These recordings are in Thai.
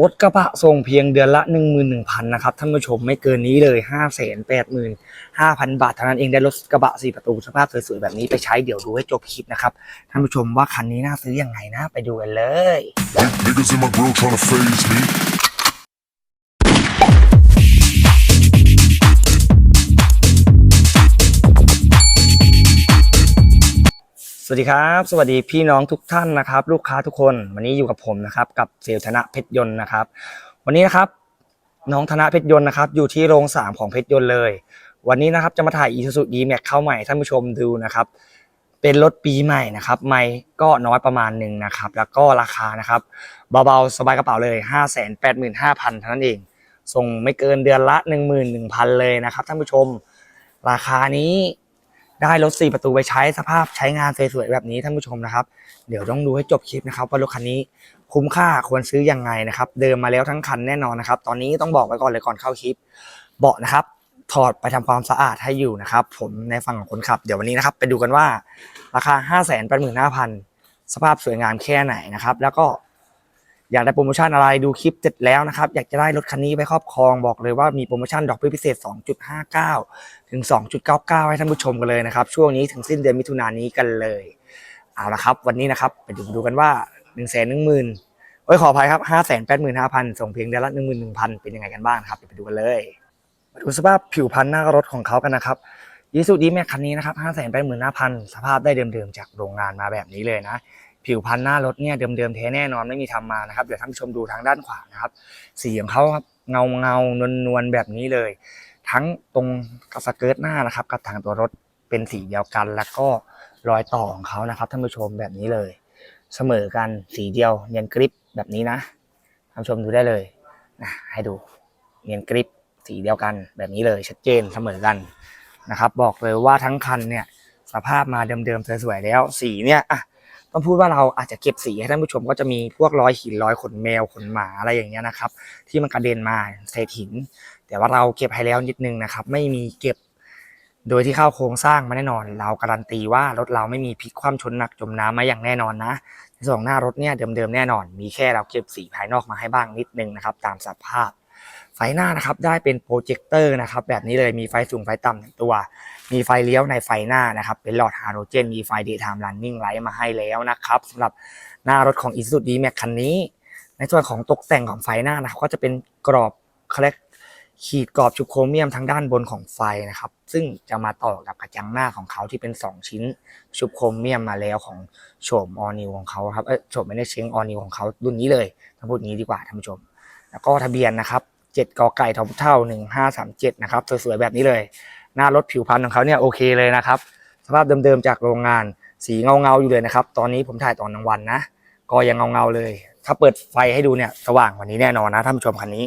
รถกระบะส่งเพียงเดือนละ 11,000นะครับท่านผู้ชมไม่เกินนี้เลย 585,000 บาทเท่านั้นเองได้รถกระบะ 4 ประตูสภาพสวยๆแบบนี้ไปใช้เดี๋ยวดูให้จบคลิปนะครับท่านผู้ชมว่าคันนี้น่าซื้ออยังไงนะ ไปดูกันเลย สวัสดีครับ สวัสดีพี่น้องทุกท่านนะครับ ลูกค้าทุกคนวันนี้อยู่กับผมนะครับ กับเซลธนะเพชรยนต์นะครับ วันนี้นะครับ น้องธนะเพชรยนต์นะครับ อยู่ที่โรงสามของเพชรยนต์เลย วันนี้นะครับจะมาถ่าย Isuzu D-Max เข้าใหม่ท่านผู้ชมดูนะครับ เป็นรถปีใหม่นะครับ ไม่ก็น้อยประมาณหนึ่งนะครับ แล้วก็ราคานะครับ เบาๆสบายกระเป๋าเลย5 8 5 0 0 0เท่านั้นเอง ส่งไม่เกินเดือนละ 11,000 เลยนะครับท่านผู้ชม ราคานี้ ได้รถ4ประตูไปใช้สภาพใช้งานสวยๆแบบนี้ท่านผู้ชมนะครับ เดี๋ยวต้องดูให้จบคลิปนะครับว่ารถคันนี้คุ้มค่าควรซื้อยังไงนะครับ เดิมมาแล้วทั้งคันแน่นอนนะครับ ตอนนี้ต้องบอกไว้ก่อนเลยก่อนเข้าคลิป เบาะนะครับ ถอดไปทำความสะอาดให้อยู่นะครับ ผมในฝั่งของคนขับ เดี๋ยววันนี้นะครับ ไปดูกันว่าราคา 5 8 5 0 0 0 สภาพสวยงามแค่ไหนนะครับ แล้วก็ อยากได้โปรโมชั่นอะไรดูคลิปเสร็จแล้วนะครับ อยากจะได้รถคันนี้ไปครอบครองบอกเลยว่ามีโปรโมชั่นดอกเบี้ยพิเศษ 2.59 ถึง 2.99 ให้ท่านผู้ชมกันเลยนะครับ ช่วงนี้ถึงสิ้นเดือนมิถุนายนนี้กันเลย เอาละครับ วันนี้นะครับไปดูดูกันว่า 1 1 0 0 0 0 0โอ้ยขออภัยครับ 5 8 5 5 0 0 0 ส่งเพียงเดือนละ 11,000 เป็นยังไงกันบ้างครับไปดูกันเลยมาดูสภาพผิวพันหน้ารถของเขากันนะครับยีสุดีแม็กคันนี้นะครับ5 8 5 0 0 0 สภาพได้เดิมๆจากโรงงานมาแบบนี้เลยนะ ผิวพันหน้ารถเนี่ยเดิมๆแท้แน่นอนไม่มีทำมานะครับเดี๋ยวท่านผู้ชมดูทางด้านขวานะครับ สีของเขาครับเงาเงานวลนวลๆแบบนี้เลย ทั้งตรงกับสเกิร์ตหน้านะครับกับทางตัวรถเป็นสีเดียวกัน แล้วก็รอยต่อของเขานะครับท่านผู้ชมแบบนี้เลย เสมอกันสีเดียวเนียนกริปแบบนี้นะท่านผู้ชมดูได้เลยนะให้ดูเนียนกริปสีเดียวกันแบบนี้เลยชัดเจนเสมอกันนะครับ บอกเลยว่าทั้งคันเนี่ยสภาพมาเดิมๆสวยๆแล้ว สีเนี่ยอะ ต้องพูดว่าเราอาจจะเก็บสีให้ท่านผู้ชมก็จะมีพวกรอยหินรอยขนแมวขนหมาอะไรอย่างเงี้ยนะครับ ที่มันกระเด็นมาเศษหิน แต่ว่าเราเก็บให้แล้วนิดนึงนะครับ ไม่มีเก็บโดยที่เข้าโครงสร้างมาแน่นอน เราการันตีว่ารถเราไม่มีพลิกคว่ำชนหนักจมน้ำมาอย่างแน่นอนนะในส่วนของหน้ารถเนี่ยเดิมๆแน่นอน มีแค่เราเก็บสีภายนอกมาให้บ้างนิดนึงนะครับ ตามสภาพ ไฟหน้านะครับได้เป็นโปรเจคเตอร์นะครับแบบนี้เลยมีไฟสูงไฟต่ำหนึ่งตัว มีไฟเลี้ยวในไฟหน้านะครับเป็นหลอดฮาโลเจน มีไฟ daytime running light มาให้แล้วนะครับสำหรับหน้ารถของ Isuzu D-Max คันนี้ ในส่วนของตกแต่งของไฟหน้านะครับก็จะเป็นกรอบเขาเรียกขีดกรอบชุบโครเมียมทางด้านบนของไฟนะครับ ซึ่งจะมาต่อกับกระจังหน้าของเขาที่เป็น 2 ชิ้นชุบโครเมียมมาแล้วของโฉมออนิวของเขาครับเอ้ยโฉมไม่ได้เชงออนิวของเขารุ่นนี้เลยต้องพูดงี้ดีกว่าท่านผู้ชม แล้วก็ทะเบียนนะครับ 7กอไก่ทอมเท่า 1537 นะครับ สวยๆ แบบนี้เลย หน้ารถผิวพรรณของเขาเนี่ยโอเคเลยนะครับ สภาพเดิมๆ จากโรงงาน สีเงาๆ อยู่เลยนะครับ ตอนนี้ผมถ่ายตอนกลางวันนะ ก็ยังเงาๆ เลย ถ้าเปิดไฟให้ดูเนี่ยสว่างกว่านี้แน่นอนนะท่านผู้ชมคันนี้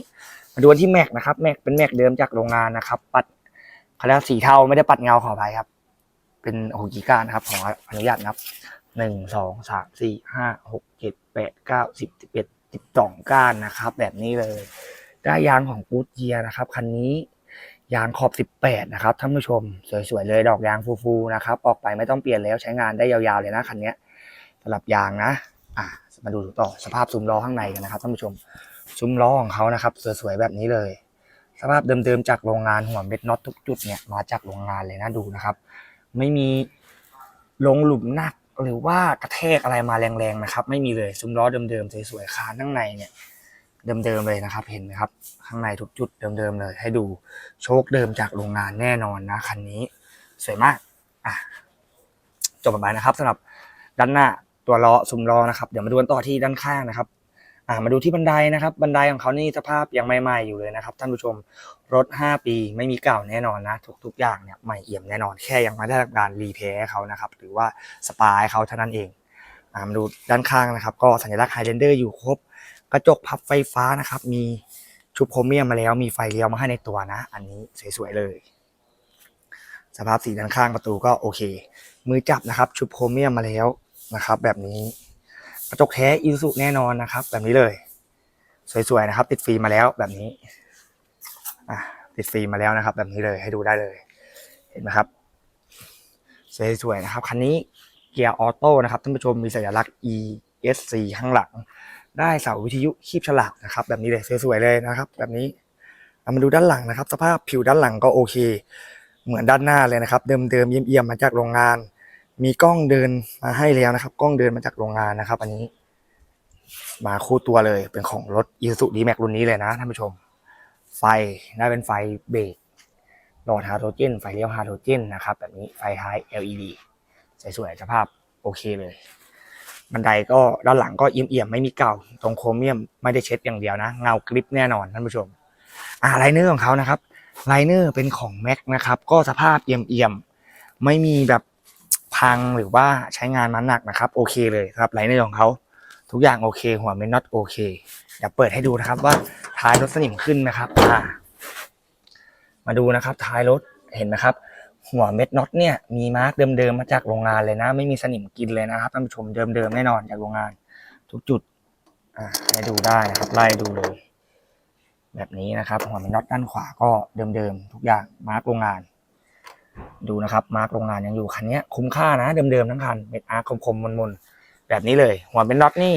มาดูที่แม็กนะครับ แม็กเป็นแม็กเดิมจากโรงงานนะครับ ปัดเขาเรียกว่าสีเทาไม่ได้ปัดเงาขออภัยครับ เป็นโอกีก้านนะครับ ขออนุญาตนับหนึ่งสองสามสี่ห้าหกเจ็ดแปดเก้าสิบสิบเอ็ดสิบสองก้านนะครับ แบบนี้เลย ได้ยางของกูดเยียนะครับคันนี้ยางขอบ 18 นะครับท่านผู้ชม สวยๆ เลยดอกยางฟูๆนะครับ ออกไปไม่ต้องเปลี่ยนแล้วใช้งานได้ยาวๆ เลยนะคันนี้สำหรับยางนะอะมาดูต่อสภาพซุ้มล้อข้างในกันนะครับท่านผู้ชมซุ้มล้อของเขานะครับ สวยๆ แบบนี้เลย สภาพเดิมๆจากโรงงานหัวเม็ดน็อตทุกจุดเนี่ยมาจากโรงงานเลยนะดูนะครับ ไม่มีลงหลุมหนักหรือว่ากระแทกอะไรมาแรงๆนะครับ ไม่มีเลยซุ้มล้อเดิมๆสวยๆคานข้างในเนี่ย เดิมๆเลยนะครับ เห็นไหมครับ ข้างในทุกจุดเดิมๆเลย ให้ดูโชคเดิมจากโรงงานแน่นอนนะคันนี้ สวยมากอะจบไปนะครับสำหรับด้านหน้าตัวล้อซุ้มล้อนะครับเดี๋ยวมาดูกันต่อที่ด้านข้างนะครับอ่ามาดูที่บันไดนะครับ บันไดของเขานี่สภาพยังใหม่ๆอยู่เลยนะครับ ท่านผู้ชมรถ 5 ปีไม่มีเก่าแน่นอนนะทุกๆอย่างเนี่ยใหม่เอี่ยมแน่นอนแค่ยังไม่ได้รับการรีเพย์เขานะครับ หรือว่าสปาให้เขาเท่านั้นเองอ่ามาดูด้านข้างนะครับ ก็สัญลักษณ์ไฮเดนเดอร์อยู่ครบ กระจกพับไฟฟ้านะครับ มีชุบโครเมียมมาแล้ว มีไฟเลี้ยวมาให้ในตัวนะ อันนี้สวยๆเลย สภาพสีด้านข้างประตูก็โอเค มือจับนะครับ ชุบโครเมียมมาแล้วนะครับ แบบนี้กระจกแท้อิสุแน่นอนนะครับ แบบนี้เลย สวยๆนะครับ ติดฟิล์มมาแล้วแบบนี้อะติดฟิล์มมาแล้วนะครับ แบบนี้เลยให้ดูได้เลย เห็นไหมครับ สวยๆนะครับคันนี้เกียร์ออโต้นะครับท่านผู้ชมมีสัญลักษณ์ ESC ข้างหลัง ได้เสาวิทยุคีบฉลากนะครับ แบบนี้เลยสวยๆเลยนะครับ แบบนี้เอามาดูด้านหลังนะครับ สภาพผิวด้านหลังก็โอเค เหมือนด้านหน้าเลยนะครับ เดิมๆเยี่ยมๆมาจากโรงงาน มีกล้องเดินมาให้แล้วนะครับ กล้องเดินมาจากโรงงานนะครับ อันนี้ มาคู่ตัวเลยเป็นของรถ i s u z u d m a x รุ่นนี้เลยนะท่านผู้ชม ไฟน่าเป็นไฟเบรกหลอดฮาโดรเจนไฟเลี้ยวฮาโดรเจนนะครับ แบบนี้ไฟท้าย LED สวยๆสภาพโอเคเลย บันไดก็ด้านหลังก็เอี่ยมๆไม่มีเก่า ตรงโครเมียมไม่ได้เช็ดอย่างเดียวนะ เงากริปแน่นอนท่านผู้ชมอ่าไลเนอร์ของเขานะครับไลเนอร์เป็นของแม็กนะครับก็สภาพเอี่ยมๆไม่มีแบบพังหรือว่าใช้งานมาหนักนะครับโอเคเลยครับไลเนอร์ของเขาทุกอย่างโอเค หัวเมนน็อตโอเคเดี๋ยวเปิดให้ดูนะครับว่าท้ายรถสนิมขึ้นนะครับอ่ามาดูนะครับท้ายรถเห็นนะครับ หัวเม็ดน็อตเนี่ยมีมาร์กเดิมๆมาจากโรงงานเลยนะ ไม่มีสนิมกินเลยนะครับท่านผู้ชมเดิมๆแน่นอนจากโรงงาน ทุกจุดอ่าให้ดูได้นะครับไล่ดูเลย แบบนี้นะครับ หัวเม็ดน็อตด้านขวาก็เดิมๆทุกอย่างมาร์กโรงงาน ดูนะครับมาร์กโรงงานยังอยู่คันนี้คุ้มค่านะเดิมๆทั้งคันเม็ดอาร์คคมๆมนๆแบบนี้เลย หัวเม็ดน็อตนี่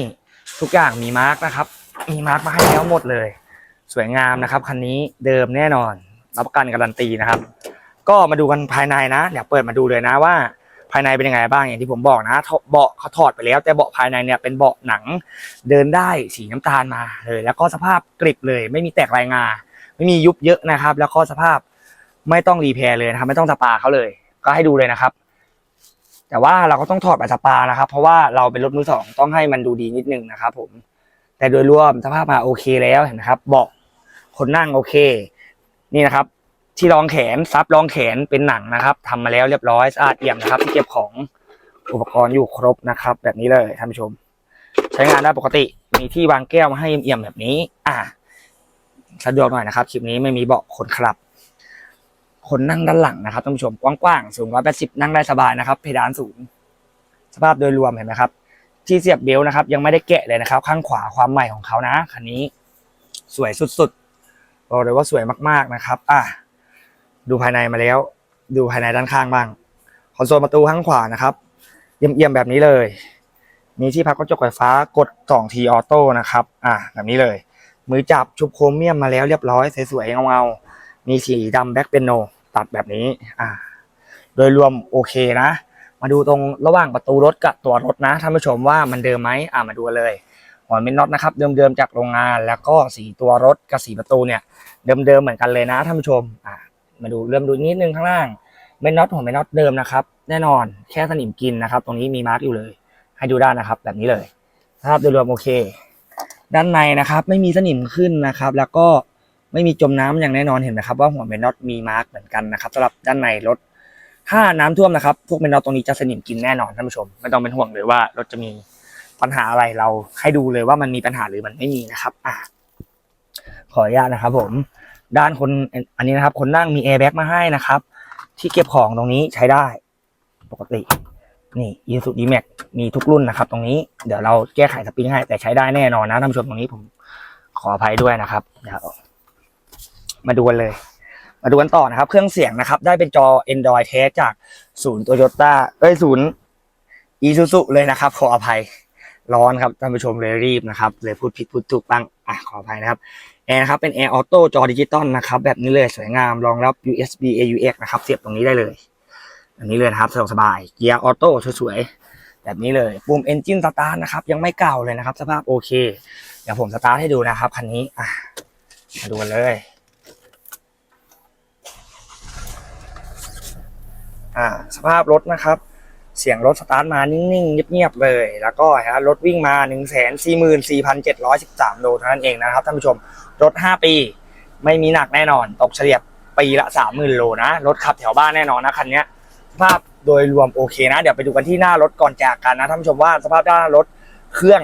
ทุกอย่างมีมาร์กนะครับ มีมาร์กมาให้แล้วหมดเลย สวยงามนะครับคันนี้เดิมแน่นอน รับประกันการันตีนะครับ ก็มาดูกันภายในนะเดี๋ยวเปิดมาดูเลยนะว่า ภายในเป็นยังไงบ้างอย่างที่ผมบอกนะเบาะเขาถอดไปแล้ว แต่เบาะภายในเนี่ยเป็นเบาะหนังเดินได้สีน้ำตาลมาเลย แล้วก็สภาพกริบเลย ไม่มีแตกลายงา ไม่มียุบเยอะนะครับ แล้วก็สภาพไม่ต้องรีแพร์เลยนะครับ ไม่ต้องสปาเขาเลย ก็ให้ดูเลยนะครับ แต่ว่าเราก็ต้องถอดไปสปานะครับ เพราะว่าเราเป็นรถมือสองต้องให้มันดูดีนิดนึงนะครับผมแต่โดยรวมสภาพมาโอเคแล้วเห็นนะครับเบาะคนนั่งโอเค นี่นะครับ ที่รองแขนซับรองแขนเป็นหนังนะครับทำมาแล้วเรียบร้อยสะอาดเอี่ยมนะครับที่เก็บของอุปกรณ์อยู่ครบนะครับ แบบนี้เลยท่านผู้ชม ใช้งานได้ปกติมีที่วางแก้วมาให้เอี่ยมแบบนี้ อ่าสะดวกหน่อยนะครับคลิปนี้ไม่มีเบาะคนขับ คนนั่งด้านหลังนะครับท่านผู้ชมกว้างๆสูง180นั่งได้สบายนะครับ เพดานสูง สภาพโดยรวมเห็นไหมครับ ที่เสียบเบลต์นะครับ ยังไม่ได้แกะเลยนะครับ ข้างขวาความใหม่ของเขานะคันนี้ สวยสุดๆบอกเลยว่าสวยมากๆนะครับ อะ ดูภายในมาแล้ว ดูภายในด้านข้างบ้าง คอนโซลประตูข้างขวานะครับเยี่ยมๆแบบนี้เลย มีที่พักกระจกไฟฟ้ากด2ทีออโต้นะครับ อะแบบนี้เลย มือจับชุบโครเมียมมาแล้วเรียบร้อยสวยๆเงาๆมีสีดำแบ็คเปียโนตัดแบบนี้ อะโดยรวมโอเคนะ มาดูตรงระหว่างประตูรถกับตัวรถนะท่านผู้ชมว่ามันเดิมไหมอ่ามาดูเลยหัวเม็ดน็อตนะครับเดิมๆจากโรงงาน แล้วก็สีตัวรถกับสีประตูเนี่ย เดิมๆเหมือนกันเลยนะท่านผู้ชมอ่า มาดูเริ่มดูนิดนึงข้างล่างเม็ดน็อตหัวเม็ดน็อตเดิมนะครับ แน่นอนแค่สนิมกินนะครับ ตรงนี้มีมาร์กอยู่เลย ให้ดูได้นะครับ แบบนี้เลยภาพโดยรวมโอเค ด้านในนะครับ ไม่มีสนิมขึ้นนะครับ แล้วก็ไม่มีจมน้ำอย่างแน่นอนเห็นไหมครับว่าหัวเม็ดน็อตมีมาร์กเหมือนกันนะครับสำหรับด้านในรถถ้าน้ำท่วมนะครับ พวกเมนน็อตตรงนี้จะสนิมกินแน่นอนท่านผู้ชม ไม่ต้องเป็นห่วงเลยว่ารถจะมีปัญหาอะไรเราให้ดูเลยว่ามันมีปัญหาหรือมันไม่มีนะครับ อะขออนุญาตนะครับผม ด้านคนอันนี้นะครับ คนนั่งมีแอร์แบ็กมาให้นะครับ ที่เก็บของตรงนี้ใช้ได้ ปกติ นี่ยีสุดีแม็กมีทุกรุ่นนะครับ ตรงนี้เดี๋ยวเราแก้ไขสปริงให้แต่ใช้ได้แน่นอนนะท่านผู้ชมตรงนี้ผมขออภัยด้วยนะครับเดี๋ยวมาดูกันเลย มาดูกันต่อนะครับ เครื่องเสียงนะครับ ได้เป็นจอ Android แท้จากศูนย์โตโยต้าเอ้ยศูนย์อีซูซุเลยนะครับ ขออภัยร้อนครับท่านผู้ชมเลยรีบนะครับเลยพูดผิดพูดถูกบ้างอะขออภัยนะครับ แอร์ครับเป็นแอร์ออโต้จอดิจิตอลนะครับแบบนี้เลยสวยงามรองรับ USB AUX นะครับเสียบตรงนี้ได้เลยแบบนี้เลยนะครับสะดวกสบายเกียร์ออโต้สวยๆแบบนี้เลยปุ่ม Engine Start นะครับยังไม่เก่าเลยนะครับ สภาพโอเค เดี๋ยวผมสตาร์ทให้ดูนะครับคันนี้อะมาดูกันเลยอ่าสภาพรถนะครับ เสียงรถสตาร์ทมานิ่งๆเงียบๆเลย แล้วก็ฮะรถวิ่งมา 1 4 4 7 1 3 โลเท่านั้นเองนะครับท่านผู้ชม รถ 5 ปี ไม่มีหนักแน่นอน ตกเฉลี่ยปีละ 30,000 โลนะ รถขับแถวบ้านแน่นอนนะคันนี้สภาพโดยรวมโอเคนะ เดี๋ยวไปดูกันที่หน้ารถก่อนจากกันนะท่านผู้ชมว่าสภาพด้านหน้ารถเครื่อง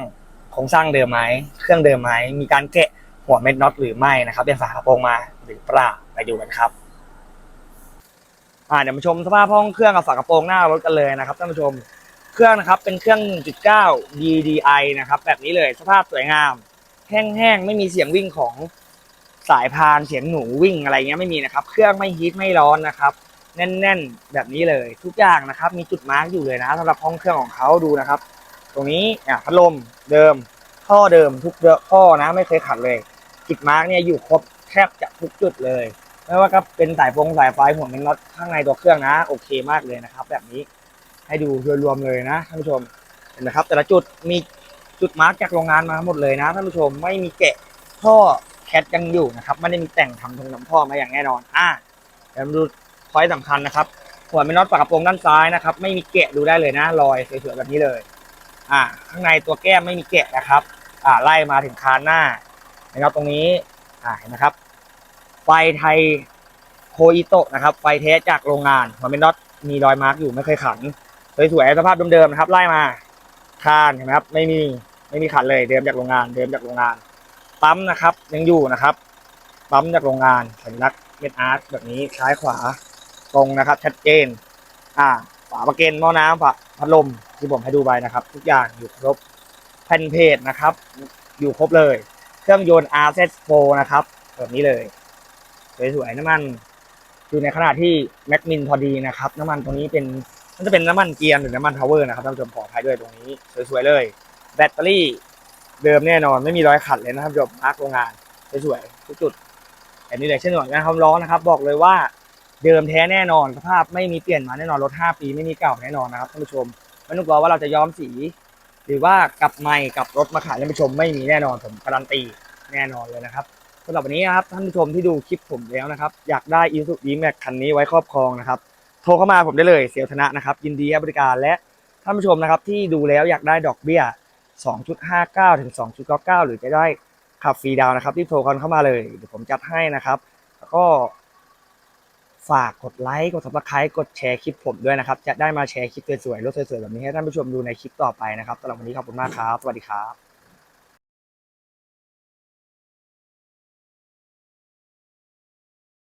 โครงสร้างเดิมไหม เครื่องเดิมไหม มีการแกะหัวเม็ดน็อตหรือไม่นะครับเป็นฝากระโปรงมาหรือเปล่า ไปดูกันครับ อ่าเดี๋ยวมาชมสภาพห้องเครื่องกับฝากระโปรงหน้ารถกันเลยนะครับท่านผู้ชมเครื่องนะครับเป็นเครื่อง 1.9 DDI นะครับแบบนี้เลยสภาพสวยงาม แห้งๆไม่มีเสียงวิ่งของสายพานเสียงหนูวิ่งอะไรเงี้ยไม่มีนะครับ เครื่องไม่ฮีทไม่ร้อนนะครับ แน่นๆ แบบนี้เลย ทุกอย่างนะครับ มีจุดมาร์กอยู่เลยนะสำหรับห้องเครื่องของเขาดูนะครับ ตรงนี้อะพัดลมเดิมท่อเดิมทุกท่อนะไม่เคยขัดเลยกิดมาร์กเนี่ยอยู่ครบแทบจะทุกจุดเลย ไม่ว่าก็เป็นสายฟงสายไฟหัวเป็นน็อตข้างในตัวเครื่องนะ โอเคมากเลยนะครับ แบบนี้ให้ดูโดยรวมเลยนะท่านผู้ชมเห็นไหมครับ แต่ละจุดมีจุดมาร์กจากโรงงานมาหมดเลยนะท่านผู้ชมไม่มีแกะท่อแคทยังอยู่นะครับไม่ได้มีแต่งทำทงน้ำท่อมาอย่างแน่นอนอะเดี๋ยวมาดูพอยต์สำคัญนะครับหัวเป็นน็อตปากกระโปรงด้านซ้ายนะครับ ไม่มีแกะดูได้เลยนะรอยสวยๆแบบนี้เลย อ่า ข้างในตัวแก้มไม่มีแกะนะครับ อ่าไล่มาถึงคานหน้านะครับตรงนี้อ่าเห็นไหมครับ ไฟไทยโคอิโตะนะครับ ไฟแท้จากโรงงานหัวเป็นน็อตมีรอยมาร์กอยู่ไม่เคยขัน สวยๆสภาพเดิมๆนะครับ ไล่มาคานเห็นไหมครับ ไม่มีไม่มีขันเลยเดิมจากโรงงาน เดิมจากโรงงาน ปั๊มนะครับ ยังอยู่นะครับ ปั๊มจากโรงงานสัญลักษณ์เม็ดอาร์ตแบบนี้ซ้ายขวาตรงนะครับ ชัดเจน อ่าฝาประเกนหม้อน้ำฝาพัดลมที่ผมให้ดูไปนะครับ ทุกอย่างอยู่ครบแผ่นเพจนะครับ อยู่ครบเลย เครื่องยนต์ RZ4 นะครับแบบนี้เลย สวยๆน้ำมันอยู่ในขนาดที่แม็กมินพอดีนะครับ น้ำมันตรงนี้เป็นมันจะเป็นน้ำมันเกียร์หรือน้ำมันพาวเวอร์นะครับท่านผู้ชมขออภัยด้วยตรงนี้สวยๆเลย แบตเตอรี่เดิมแน่นอนไม่มีรอยขัดเลยนะครับท่านผู้ชมมาร์กโรงงานสวยๆทุกจุดอันนี้เลยเช่นหน่วยงานความร้อนนะครับ บอกเลยว่าเดิมแท้แน่นอนสภาพไม่มีเปลี่ยนมาแน่นอนรถ 5 ปีไม่มีเก่าแน่นอนนะครับท่านผู้ชมไม่ต้องกลัวว่าเราจะย้อมสี หรือว่ากลับใหม่กลับรถมาขายท่านผู้ชมไม่มีแน่นอนผมการันตีแน่นอนเลยนะครับ สำหรับวันนี้นะครับท่านผู้ชมที่ดูคลิปผมแล้วนะครับ อยากได้อีซูดีแม็กคันนี้ไว้ครอบครองนะครับโทรเข้ามาผมได้เลยเสียวธนะนะครับ ยินดีให้บริการและท่านผู้ชมนะครับที่ดูแล้วอยากได้ดอกเบี้ย 2.59 ถึง 2.99 หรือจะได้ขับฟรีดาวนะครับที่โทรกันเข้ามาเลยเดี๋ยวผมจัดให้นะครับ แล้วก็ฝากกดไลค์กด subscribe กดแชร์คลิปผมด้วยนะครับ จะได้มาแชร์คลิปสวยๆรถสวยๆแบบนี้ให้ท่านผู้ชมดูในคลิปต่อไปนะครับสำหรับวันนี้ขอบคุณมากครับสวัสดีครับ